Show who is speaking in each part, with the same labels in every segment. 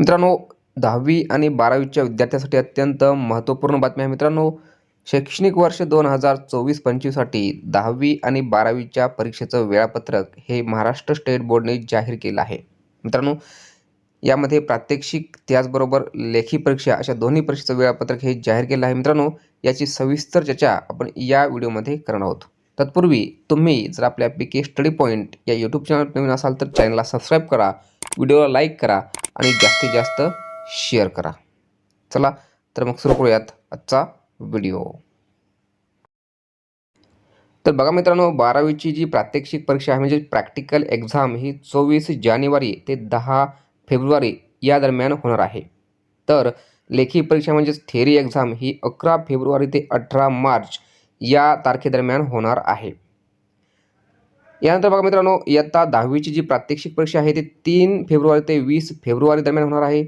Speaker 1: मित्रांनो दहावी आणि बारावीच्या विद्यार्थ्यांसाठी अत्यंत महत्त्वपूर्ण बातमी आहे मित्रांनो. शैक्षणिक वर्ष दोन हजार चोवीस पंचवीससाठी दहावी आणि बारावीच्या परीक्षेचं वेळापत्रक हे महाराष्ट्र स्टेट बोर्डने जाहीर केलं आहे. मित्रांनो यामध्ये प्रात्यक्षिक त्याचबरोबर लेखी परीक्षा अशा दोन्ही परीक्षेचं वेळापत्रक हे जाहीर केलं आहे मित्रांनो. याची सविस्तर चर्चा आपण या व्हिडिओमध्ये करणार आहोत. तत्पूर्वी तुम्ही जर आपल्या पी के स्टडी पॉईंट या यूट्यूब चॅनल नवीन असाल तर चॅनलला सबस्क्राईब करा व्हिडिओला लाईक करा आणि जास्तीत जास्त शेअर करा. चला तर मग सुरू करूयात आजचा व्हिडिओ तर बघा मित्रांनो बारावीची जी प्रात्यक्षिक परीक्षा आहे म्हणजे प्रॅक्टिकल एक्झाम ही चोवीस जानेवारी ते दहा फेब्रुवारी या दरम्यान होणार आहे. तर लेखी परीक्षा म्हणजेच थेरी एक्झाम ही अकरा फेब्रुवारी ते अठरा मार्च या तारखेदरम्यान होणार आहे. यानंतर बघा मित्रांनो इयत्ता दहावीची जी प्रात्यक्षिक परीक्षा आहे ती तीन फेब्रुवारी ते वीस फेब्रुवारी दरम्यान होणार आहे.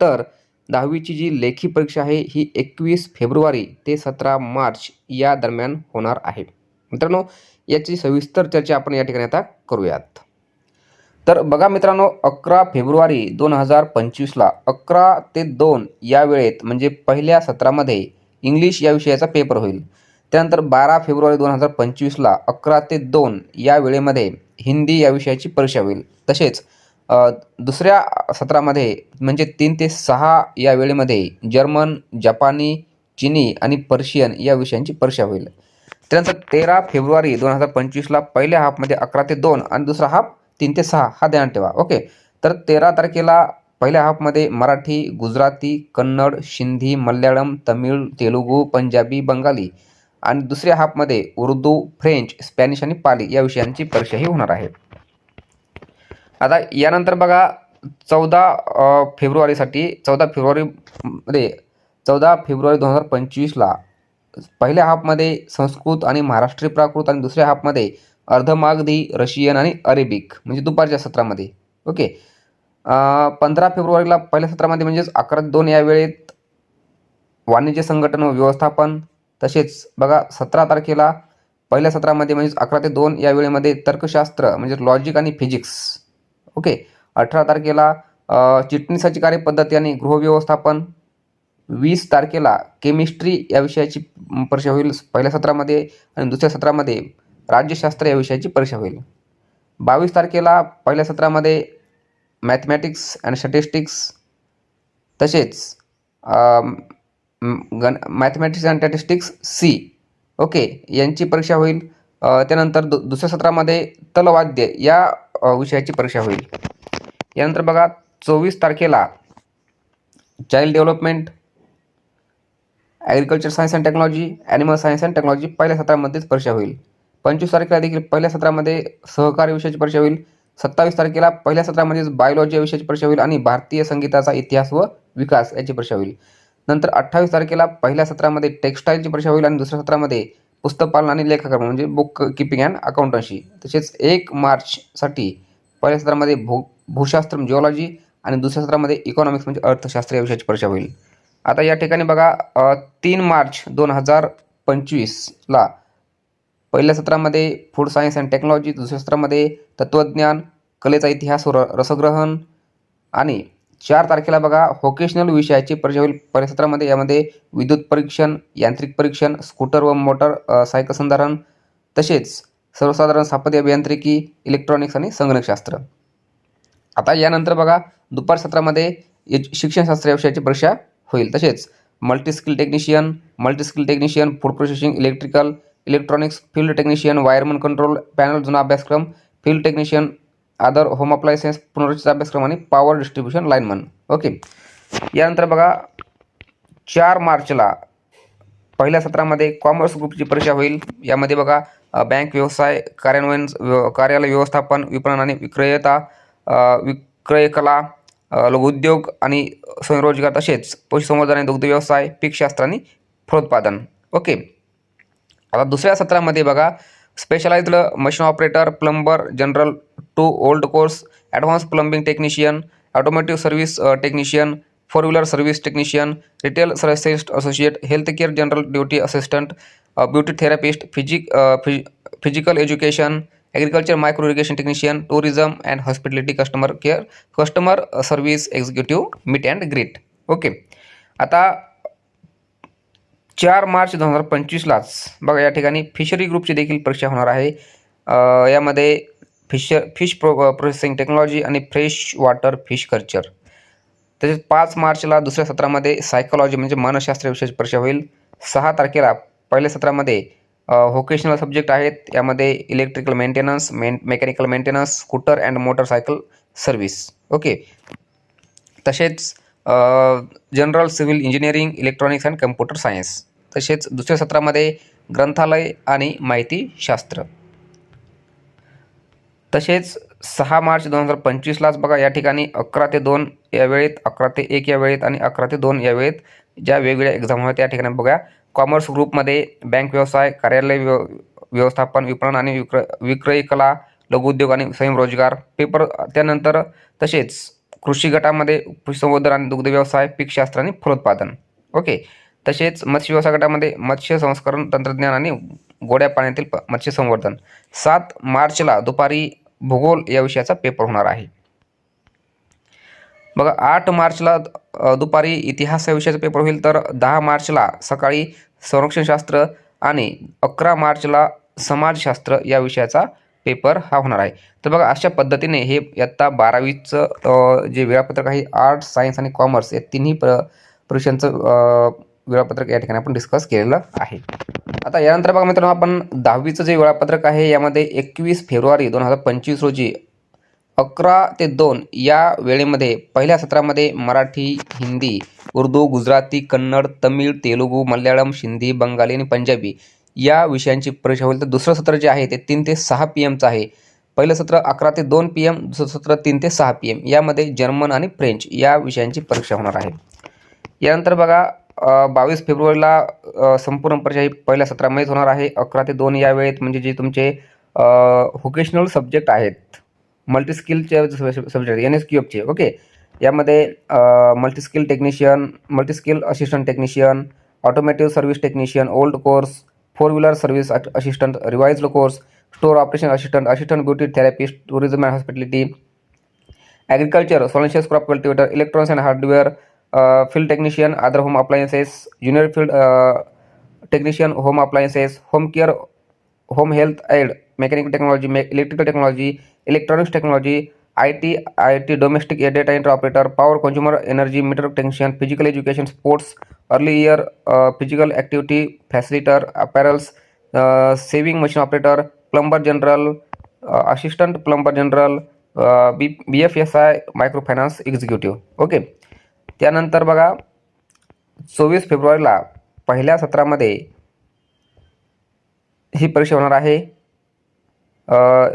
Speaker 1: तर दहावीची जी लेखी परीक्षा आहे ही एकवीस फेब्रुवारी ते सतरा मार्च या दरम्यान होणार आहे. मित्रांनो याची सविस्तर चर्चा आपण या ठिकाणी आता करूयात. तर बघा मित्रांनो अकरा फेब्रुवारी दोन हजार पंचवीसला अकरा ते दोन या वेळेत म्हणजे पहिल्या सत्रामध्ये इंग्लिश या विषयाचा पेपर होईल. त्यानंतर बारा फेब्रुवारी दोन हजार पंचवीसला अकरा ते दोन या वेळेमध्ये हिंदी या विषयाची परीक्षा होईल. तसेच दुसऱ्या सत्रामध्ये म्हणजे तीन ते सहा या वेळेमध्ये जर्मन जपानी चिनी आणि पर्शियन या विषयांची परीक्षा होईल. त्यानंतर तेरा फेब्रुवारी दोन हजार पंचवीसला पहिल्या हाफमध्ये अकरा ते दोन आणि दुसरा हाफ तीन ते सहा हा ध्यान ठेवा. ओके. तर तेरा तारखेला पहिल्या हाफमध्ये मराठी गुजराती कन्नड सिंधी मल्याळम तमिळ तेलुगू पंजाबी बंगाली आणि दुसऱ्या हाफमध्ये उर्दू फ्रेंच स्पॅनिश आणि पाली या विषयांची परीक्षाही होणार आहे. आता यानंतर बघा चौदा फेब्रुवारीसाठी चौदा फेब्रुवारीमध्ये चौदा फेब्रुवारी दोन हजार पंचवीसला पहिल्या हाफमध्ये संस्कृत आणि महाराष्ट्रीय प्राकृत आणि दुसऱ्या हाफमध्ये अर्धमागधी रशियन आणि अरेबिक म्हणजे दुपारच्या सत्रामध्ये. ओके. पंधरा फेब्रुवारीला पहिल्या सत्रामध्ये म्हणजेच अकरा दोन या वेळेत वाणिज्य संघटन व व्यवस्थापन तसेच बघा सतरा तारखेला पहिल्या सत्रामध्ये म्हणजेच अकरा ते दोन या वेळेमध्ये तर्कशास्त्र म्हणजे लॉजिक आणि फिजिक्स ओके अठरा तारखेला चिटणीसाची कार्यपद्धती आणि गृहव्यवस्थापन. वीस तारखेला केमिस्ट्री या विषयाची परीक्षा होईल पहिल्या सत्रामध्ये आणि दुसऱ्या सत्रामध्ये राज्यशास्त्र या विषयाची परीक्षा होईल. बावीस तारखेला पहिल्या सत्रामध्ये मॅथमॅटिक्स अँड स्टॅटिस्टिक्स तसेच गण mathematics and statistics C okay यांची परीक्षा होईल. त्यानंतर दु दुसऱ्या सत्रामध्ये तलवाद्य या विषयाची परीक्षा होईल. यानंतर बघा चोवीस तारखेला child development agriculture science and technology animal science and technology पहिल्या सत्रामध्येच परीक्षा होईल. पंचवीस तारखेला देखील पहिल्या सत्रामध्ये सहकार्य विषयाची परीक्षा होईल. सत्तावीस तारखेला पहिल्या सत्रामध्येच बायोलॉजी या विषयाची परीक्षा होईल आणि भारतीय संगीताचा इतिहास व विकास याची परीक्षा होईल. नंतर अठ्ठावीस तारखेला पहिल्या सत्रामध्ये टेक्स्टाईलची परीक्षा होईल आणि दुसऱ्या सत्रामध्ये पुस्तकपालन आणि लेखाकर्म म्हणजे बुक किपिंग अँड अकाउंटन्सी तसेच एक मार्चसाठी पहिल्या सत्रामध्ये भू भूशास्त्र म्हणजे जिओलॉजी आणि दुसऱ्या सत्रामध्ये इकॉनॉमिक्स म्हणजे अर्थशास्त्र या विषयाची परीक्षा होईल. आता या ठिकाणी बघा तीन मार्च दोन हजार पंचवीसला पहिल्या सत्रामध्ये फूड सायन्स अँड टेक्नॉलॉजी दुसऱ्या सत्रामध्ये तत्त्वज्ञान कलेचा इतिहास व र रसग्रहण आणि चार तारखेला बघा व्होकेशनल विषयाची परीक्षा होईल परिसत्रामध्ये यामध्ये विद्युत परीक्षण यांत्रिक परीक्षण स्कूटर व मोटर सायकल संधारण तसेच सर्वसाधारण स्थापत्य अभियांत्रिकी इलेक्ट्रॉनिक्स आणि संगणकशास्त्र. आता यानंतर बघा दुपार सत्रामध्ये एज- शिक्षणशास्त्र या विषयाची परीक्षा होईल. तसेच multiskill technician multiskill technician food processing electrical electronics field technician wireman control panel जुना अभ्यासक्रम field technician other home appliances पुनर्रचित अभ्यासक्रम आणि पॉवर डिस्ट्रीब्युशन लाईनमन ओके यानंतर बघा चार मार्चला पहिल्या सत्रामध्ये कॉमर्स ग्रुपची परीक्षा होईल. यामध्ये बघा बँक व्यवसाय कार्यान्वयन कार्यालय व्यवस्थापन विपणन आणि विक्रयता विक्रयकला लघुउद्योग आणि स्वयंरोजगार तसेच पशुसंवर्धन आणि दुग्ध व्यवसाय पीकशास्त्र आणि फलोत्पादन. ओके आता दुसऱ्या सत्रामध्ये बघा specialised machine operator plumber general two old course advance plumbing technician automotive service technician four wheeler service technician retail service associate health care general duty assistant beauty therapist physic physical education agriculture micro irrigation technician tourism and hospitality customer care customer service executive meet and greet okay आता चार मार्च दोन हजार पंचवीसलाच बघा या ठिकाणी fishery ग्रुपची देखील परीक्षा होणार आहे. यामध्ये fisher fish pro processing technology आणि फ्रेश वॉटर फिश कल्चर तसेच पाच मार्चला दुसऱ्या सत्रामध्ये सायकोलॉजी म्हणजे मानसशास्त्र विषयाची परीक्षा होईल. सहा तारखेला पहिल्या सत्रामध्ये व्होकेशनल सब्जेक्ट आहेत. यामध्ये electrical maintenance main mechanical maintenance scooter and motorcycle service okay? तसेच general civil engineering electronics and computer science तसेच दुसऱ्या सत्रामध्ये ग्रंथालय आणि माहितीशास्त्र. तसेच सहा मार्च दोन हजार पंचवीसलाच बघा या ठिकाणी अकरा ते दोन या वेळेत अकरा ते एक या वेळेत आणि अकरा ते दोन या वेळेत ज्या वेगवेगळ्या एक्झाम होत्या त्या ठिकाणी बघा. कॉमर्स ग्रुपमध्ये बँक व्यवसाय कार्यालय व्यव व्यवस्थापन विपणन आणि विक्र विक्रय कला लघुउद्योग आणि स्वयंरोजगार पेपर त्यानंतर तसेच कृषी गटामध्ये पशुसंवर्धन आणि दुग्ध व्यवसाय पीकशास्त्र आणि फलोत्पादन. ओके. तसेच मत्स्य व्यवसाय गटामध्ये मत्स्य संस्करण तंत्रज्ञान आणि गोड्या पाण्यातील प- मत्स्य संवर्धन. सात मार्चला दुपारी भूगोल या विषयाचा पेपर होणार आहे. बघा आठ मार्चला दुपारी इतिहास या विषयाचा पेपर होईल. तर दहा मार्चला सकाळी संरक्षणशास्त्र आणि अकरा मार्चला समाजशास्त्र या विषयाचा पेपर हा होणार आहे. तर बघा अशा पद्धतीने हे इयत्ता बारावीचं जे वेळापत्रक आहे आर्ट्स सायन्स आणि कॉमर्स या तिन्ही प्र परीक्षांचं वेळापत्रक या ठिकाणी आपण डिस्कस केलेलं आहे. आता यानंतर बघा मित्रांनो आपण दहावीचं जे वेळापत्रक आहे यामध्ये एकवीस फेब्रुवारी दोन हजार पंचवीस रोजी अकरा ते दोन या वेळेमध्ये पहिल्या सत्रामध्ये मराठी हिंदी उर्दू गुजराती कन्नड तमिळ तेलुगू मल्याळम सिंधी बंगाली आणि पंजाबी या विषयांची परीक्षा होईल. तर दुसरं सत्र जे आहे ते तीन ते सहा पी एमचं आहे. पहिलं सत्र अकरा ते दोन पी एम दुसरं सत्र तीन ते सहा पी एम. यामध्ये जर्मन आणि फ्रेंच या विषयांची परीक्षा होणार आहे. यानंतर बघा बावीस फेब्रुवारीला संपूर्ण परीक्षा ही पहिल्या सत्रामध्येच होणार आहे. अकरा ते दोन या वेळेत म्हणजे जे तुमचे व्होकेशनल सब्जेक्ट आहेत मल्टीस्किलचे सब्जेक्ट एन एस क्यू एफचे ओके यामध्ये multiskill technician multiskill assistant technician automotive service technician old course four wheeler service assistant revised course store operation assistant assistant beauty therapist tourism and hospitality agriculture solanaceous crop cultivator electronics and hardware field technician other home appliances junior field technician home appliances home care home health aide mechanical technology may electrical technology electronics technology I T I T domestic data enter operator power consumer energy meter technician physical education sports early year physical activity facilitator apparels sewing machine operator plumber general assistant plumber general B B F S I micro finance executive okay त्यानंतर बघा चोवीस फेब्रुवारीला पहिल्या सत्रामध्ये ही परीक्षा होणार आहे.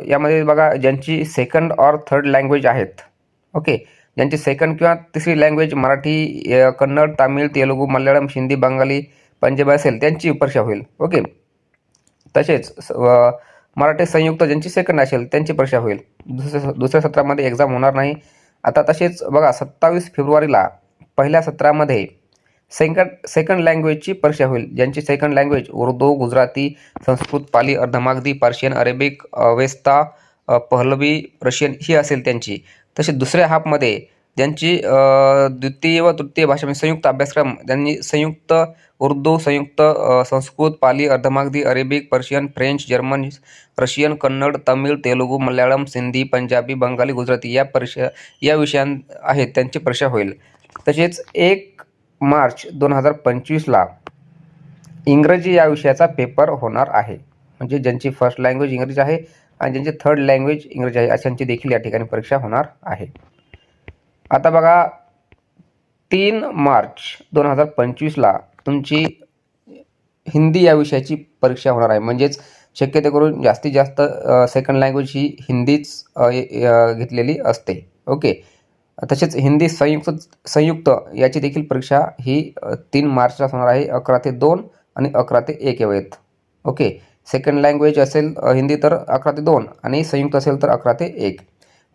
Speaker 1: यामध्ये बघा ज्यांची सेकंड और थर्ड लँग्वेज आहेत ओके? ज्यांची सेकंड किंवा तिसरी लँग्वेज मराठी कन्नड तामिळ तेलुगू मल्याळम हिंदी बंगाली पंजाबी असेल त्यांची परीक्षा होईल ओके? तसेच स- मराठी संयुक्त ज्यांची सेकंड असेल त्यांची परीक्षा होईल. दुसऱ्या दुसऱ्या सत्रामध्ये एक्झाम होणार नाही. आता तसेच बघा सत्तावीस फेब्रुवारीला पहिल्या सत्रामध्ये सेकंड सेकंड लँग्वेजची परीक्षा होईल ज्यांची second language Urdu Gujarati Sanskrit Pali Ardhamagadhi Persian Arabic Avesta Pahlavi Russian ही असेल त्यांची. तसेच दुसऱ्या हाफमध्ये ज्यांची द्वितीय व तृतीय भाषा म्हणजे संयुक्त अभ्यासक्रम ज्यांनी संयुक्त उर्दू संयुक्त Sanskrit Pali Ardhamagadhi Arabic Persian French German Russian Kannada Tamil Telugu Malayalam Sindhi Punjabi Bengali Gujarati या परीक्षा या विषयां आहेत त्यांची परीक्षा होईल. तसेच एक मार्च दोन हजार पंचवीसला इंग्रजी या विषयाचा पेपर होणार आहे. म्हणजे ज्यांची फर्स्ट लँग्वेज इंग्रजी आहे आणि ज्यांची थर्ड लँग्वेज इंग्रजी आहे अशांची देखील या ठिकाणी परीक्षा होणार आहे. आता बघा तीन मार्च दोन हजार पंचवीसला तुमची हिंदी या विषयाची परीक्षा होणार आहे. म्हणजेच शक्यते करून जास्तीत जास्त सेकंड लँग्वेज ही हिंदीच घेतलेली असते. ओके? तसेच हिंदी संयुक्त संयुक्त याची देखील परीक्षा ही तीन मार्चला होणार आहे. अकरा ते दोन आणि अकरा ते एक या वेळेत ओके. सेकंड लँग्वेज असेल हिंदी तर अकरा ते दोन आणि संयुक्त असेल तर अकरा ते एक.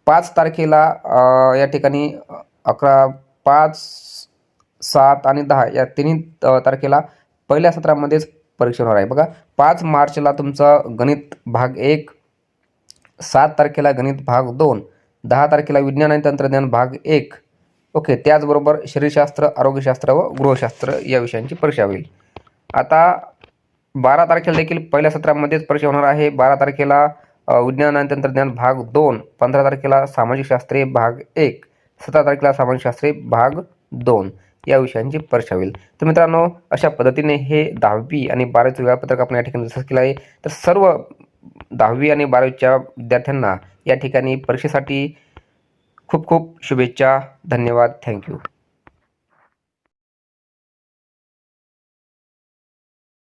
Speaker 1: पाच तारखेला या ठिकाणी अकरा पाच सात आणि दहा या तिन्ही तारखेला पहिल्या सत्रामध्येच परीक्षा होणार आहे. बघा पाच मार्चला तुमचा गणित भाग एक सात तारखेला गणित भाग दोन दहा तारखेला विज्ञान आणि तंत्रज्ञान भाग एक. ओके त्याचबरोबर शरीरशास्त्र आरोग्यशास्त्र व गृहशास्त्र या विषयांची परीक्षा होईल. आता बारा तारखेला देखील पहिल्या सत्रामध्येच परीक्षा होणार आहे. बारा तारखेला विज्ञान आणि तंत्रज्ञान भाग दोन पंधरा तारखेला सामाजिकशास्त्रे भाग एक सतरा तारखेला सामाजिकशास्त्रे भाग दोन या विषयांची परीक्षा होईल. तर मित्रांनो अशा पद्धतीने हे दहावी आणि बारावीचं वेळापत्रक आपण या ठिकाणी डिस्कस केलं आहे. तर सर्व दहावी आणि बारावीच्या विद्यार्थ्यांना या ठिकाणी परीक्षेसाठी खूप खूप शुभेच्छा. धन्यवाद. थँक्यू.